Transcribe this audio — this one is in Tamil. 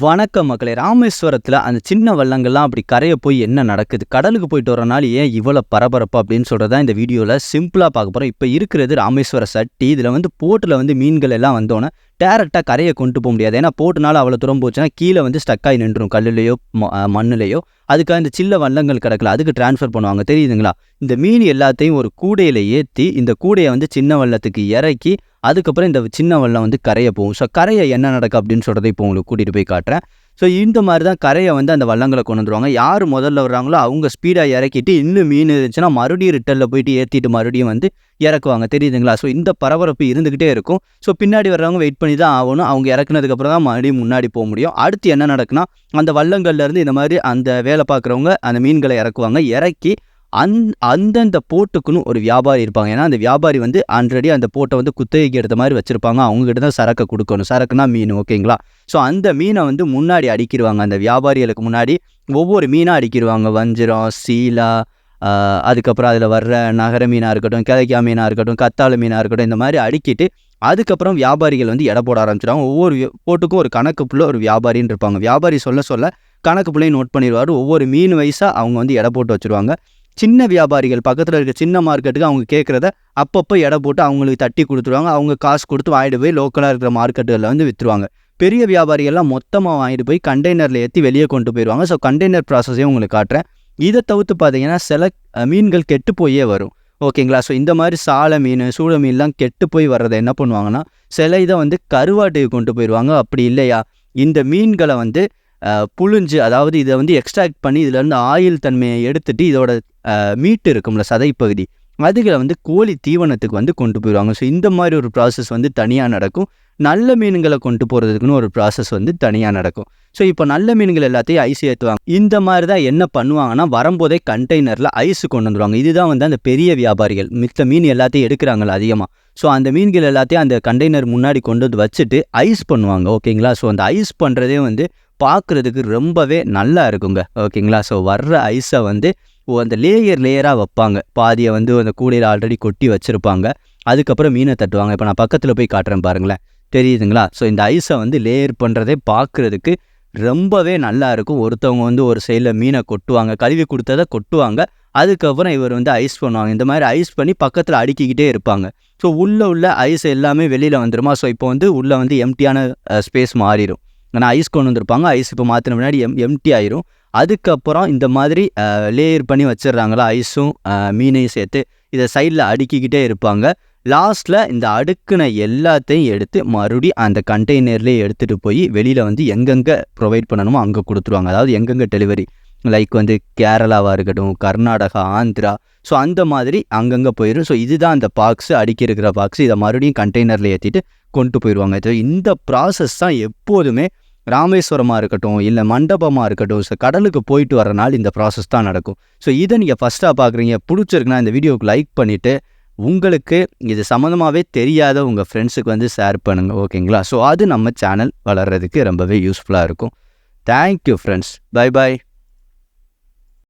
வணக்கம் மக்களே ராமேஸ்வரத்தில் அந்த சின்ன வள்ளங்கள்லாம் அப்படி கரையை போய் என்ன நடக்குது? கடலுக்கு போயிட்டு வரனால ஏன் இவ்வளோ பரபரப்பு அப்படின்னு சொல்கிறதா இந்த வீடியோவில் சிம்பிளாக பார்க்க போகிறோம் இப்போ இருக்கிறது ராமேஸ்வர சட்டி இதில் வந்து போட்டில் வந்து மீன்கள் எல்லாம் வந்தோன்னே டேரெக்டாக கரையை கொண்டு போக முடியாது. ஏன்னா போட்டுனால அவ்வளோ தூரம் போச்சுன்னா கீழே வந்து ஸ்டக் ஆகி நின்றுரும் கல்லுலையோ ம- மண்ணுலையோ. அதுக்காக இந்த சில்ல வள்ளங்கள் கிடக்கல அதுக்கு ட்ரான்ஸ்ஃபர் பண்ணுவாங்க. தெரியுதுங்களா? இந்த மீன் எல்லாத்தையும் ஒரு கூடையில் ஏற்றி இந்த கூடையை வந்து சின்ன வள்ளத்துக்கு இறக்கி அதுக்கப்புறம் இந்த சின்ன வெள்ளம் வந்து கரையை போகும். ஸோ கரையை என்ன நடக்கும் அப்படின்னு சொல்கிறத இப்போ உங்களுக்கு கூட்டிகிட்டு போய் காட்டுறேன். ஸோ இந்த மாதிரி தான் கரையை வந்து அந்த வள்ளங்களை கொண்டு வந்துருவாங்க. யார் முதல்ல வர்றாங்களோ அவங்க ஸ்பீடாக இறக்கிட்டு இன்னும் மீன் இருந்துச்சுன்னா மறுபடியும் ரிட்டலில் போயிட்டு ஏற்றிட்டு மறுபடியும் வந்து இறக்குவாங்க. தெரியுதுங்களா? ஸோ இந்த பரபரப்பு இருந்துக்கிட்டே இருக்கும். ஸோ பின்னாடி வர்றவங்க வெயிட் பண்ணி தான் ஆகணும். அவங்க இறக்குனதுக்கப்புறம் தான் மறுபடியும் முன்னாடி போக முடியும். அடுத்து என்ன நடக்குன்னா அந்த வள்ளங்கள்லேருந்து இந்த மாதிரி அந்த வேலை பார்க்குறவங்க அந்த மீன்களை இறக்குவாங்க. இறக்கி அந் அந்தந்த போட்டுக்குன்னு ஒரு வியாபாரி இருப்பாங்க. ஏன்னா அந்த வியாபாரி வந்து ஆல்ரெடி அந்த போட்டை வந்து குத்தகைக்கு எடுத்த மாதிரி வச்சுருப்பாங்க. அவங்ககிட்ட தான் சரக்கை கொடுக்கணும். சரக்குனா மீன் ஓகேங்களா? ஸோ அந்த மீனை வந்து முன்னாடி அடிக்கிடுவாங்க அந்த வியாபாரிகளுக்கு முன்னாடி ஒவ்வொரு மீனாக அடிக்கிடுவாங்க வஞ்சிரம் சீலா அதுக்கப்புறம் அதில் வர்ற நகர மீனாக இருக்கட்டும் கிழக்கியா மீனாக இருக்கட்டும் கத்தாழ மீனாக இருக்கட்டும் இந்த மாதிரி அடிக்கிட்டு அதுக்கப்புறம் வியாபாரிகள் வந்து எடை போட ஆரம்பிச்சிடுவாங்க ஒவ்வொரு போட்டுக்கும் ஒரு கணக்கு புள்ள ஒரு வியாபாரின்னு இருப்பாங்க. வியாபாரி சொல்ல சொல்ல கணக்கு பிள்ளையும் நோட் பண்ணிடுவார். ஒவ்வொரு மீன் வயசாக அவங்க வந்து எடை போட்டு வச்சுருவாங்க. சின்ன வியாபாரிகள் பக்கத்தில் இருக்க சின்ன மார்க்கெட்டுக்கு அவங்க கேட்குறத அப்பப்போ எடை போட்டு அவங்களுக்கு தட்டி கொடுத்துருவாங்க. அவங்க காசு கொடுத்து வாங்கிட்டு போய் லோக்கலாக இருக்கிற மார்க்கெட்டுகளில் வந்து விற்றுருவாங்க பெரிய வியாபாரிகள்லாம் மொத்தமாக வாங்கிட்டு போய் கண்டெய்னரில் ஏற்றி வெளியே கொண்டு போயிடுவாங்க ஸோ கண்டெய்னர் ப்ராசஸையும் உங்களுக்கு காட்டுறேன். இதை தவிர்த்து பார்த்தீங்கன்னா சில மீன்கள் கெட்டு போயே வரும். ஓகேங்களா ஸோ இந்த மாதிரி சாலை மீன் சூட மீன்லாம் கெட்டு போய் வர்றதை என்ன பண்ணுவாங்கன்னா சில இதை வந்து கருவாட்டுக்கு கொண்டு போயிடுவாங்க அப்படி இல்லையா? இந்த மீன்களை வந்து புழிஞ்சு அதாவது இதை வந்து எக்ஸ்ட்ராக்ட் பண்ணி இதிலேருந்து ஆயில் தன்மையை எடுத்துகிட்டு இதோட மீட்டு இருக்கும்ல சதைப்பகுதி அதுகளை வந்து கோழி தீவனத்துக்கு வந்து கொண்டு போயிடுவாங்க. ஸோ இந்த மாதிரி ஒரு ப்ராசஸ் வந்து தனியாக நடக்கும். நல்ல மீன்களை கொண்டு போகிறதுக்குன்னு ஒரு ப்ராசஸ் வந்து தனியாக நடக்கும். ஸோ இப்போ நல்ல மீன்கள் எல்லாத்தையும் ஐஸ் ஏற்றுவாங்க இந்த மாதிரி தான் என்ன பண்ணுவாங்கன்னா வரும்போதே கண்டெய்னரில் ஐஸ் கொண்டு வந்துருவாங்க. இதுதான் வந்து அந்த பெரிய வியாபாரிகள். மித்த மீன் எல்லாத்தையும் எடுக்கிறாங்களா அதிகமாக ஸோ அந்த மீன்கள் எல்லாத்தையும் அந்த கண்டெய்னர் முன்னாடி கொண்டு வந்து வச்சுட்டு ஐஸ் பண்ணுவாங்க. ஓகேங்களா ஸோ அந்த ஐஸ் பண்ணுறதே வந்து பார்க்குறதுக்கு ரொம்பவே நல்லா இருக்குங்க. ஓகேங்களா? ஸோ வர்ற ஐஸை வந்து அந்த லேயர் லேயராக வைப்பாங்க. பாதியை வந்து அந்த கூடையில் ஆல்ரெடி கொட்டி வச்சுருப்பாங்க. அதுக்கப்புறம் மீனை தட்டுவாங்க. இப்போ நான் பக்கத்தில் போய் காட்டுறேன் பாருங்களேன். தெரியுதுங்களா? ஸோ இந்த ஐஸை வந்து லேயர் பண்ணுறதே பார்க்குறதுக்கு ரொம்பவே நல்லா இருக்கும். ஒருத்தவங்க வந்து ஒரு சைடில் மீனை கொட்டுவாங்க. கழுவி கொடுத்ததை கொட்டுவாங்க. அதுக்கப்புறம் இவர் வந்து ஐஸ் பண்ணுவாங்க. இந்த மாதிரி ஐஸ் பண்ணி பக்கத்தில் அடுக்கிக்கிட்டே இருப்பாங்க. ஸோ உள்ளே உள்ள ஐஸ் எல்லாமே வெளியில் வந்துருமா? ஸோ இப்போ வந்து உள்ளே வந்து எம்டியான ஸ்பேஸ் மாறிடும் ஆனால் ஐஸ் கொண்டு வந்திருப்பாங்க. ஐஸ் இப்போ மாற்றின முன்னாடி எம் எம்டி ஆயிரும். அதுக்கப்புறம் இந்த மாதிரி லேயர் பண்ணி வச்சிடுறாங்களா? ஐஸும் மீனையும் சேர்த்து இதை சைடில் அடுக்கிக்கிட்டே இருப்பாங்க. லாஸ்ட்டில் இந்த அடுக்குன எல்லாத்தையும் எடுத்து மறுபடியும் அந்த கண்டெய்னர்லேயே எடுத்துகிட்டு போய் வெளியில் வந்து எங்கெங்கே ப்ரொவைட் பண்ணணுமோ அங்கே கொடுத்துருவாங்க. அதாவது எங்கெங்கே டெலிவரி லைக் வந்து கேரளாவாக இருக்கட்டும் கர்நாடகா ஆந்திரா. ஸோ அந்த மாதிரி அங்கங்கே போயிடும் ஸோ இதுதான் அந்த பாக்ஸு அடுக்கி இருக்கிற பாக்ஸ் இதை மறுபடியும் கண்டெய்னரில் ஏற்றிட்டு கொண்டு போயிடுவாங்க ஸோ இந்த ப்ராசஸ் தான் எப்போதுமே ராமேஸ்வரமாக இருக்கட்டும் இல்லை மண்டபமாக இருக்கட்டும் ஸோ கடலுக்கு போயிட்டு வர நாள் இந்த ப்ராசஸ் தான் நடக்கும். ஸோ இதை நீங்கள் ஃபஸ்ட்டாக பார்க்குறீங்க பிடிச்சிருக்குன்னா இந்த வீடியோவுக்கு லைக் பண்ணிவிட்டு உங்களுக்கு இது சம்மந்தமாகவே தெரியாத உங்கள் ஃப்ரெண்ட்ஸுக்கு வந்து ஷேர் பண்ணுங்கள் ஓகேங்களா? ஸோ அது நம்ம சேனல் வளர்கிறதுக்கு ரொம்பவே யூஸ்ஃபுல்லாக இருக்கும். Thank you friends bye bye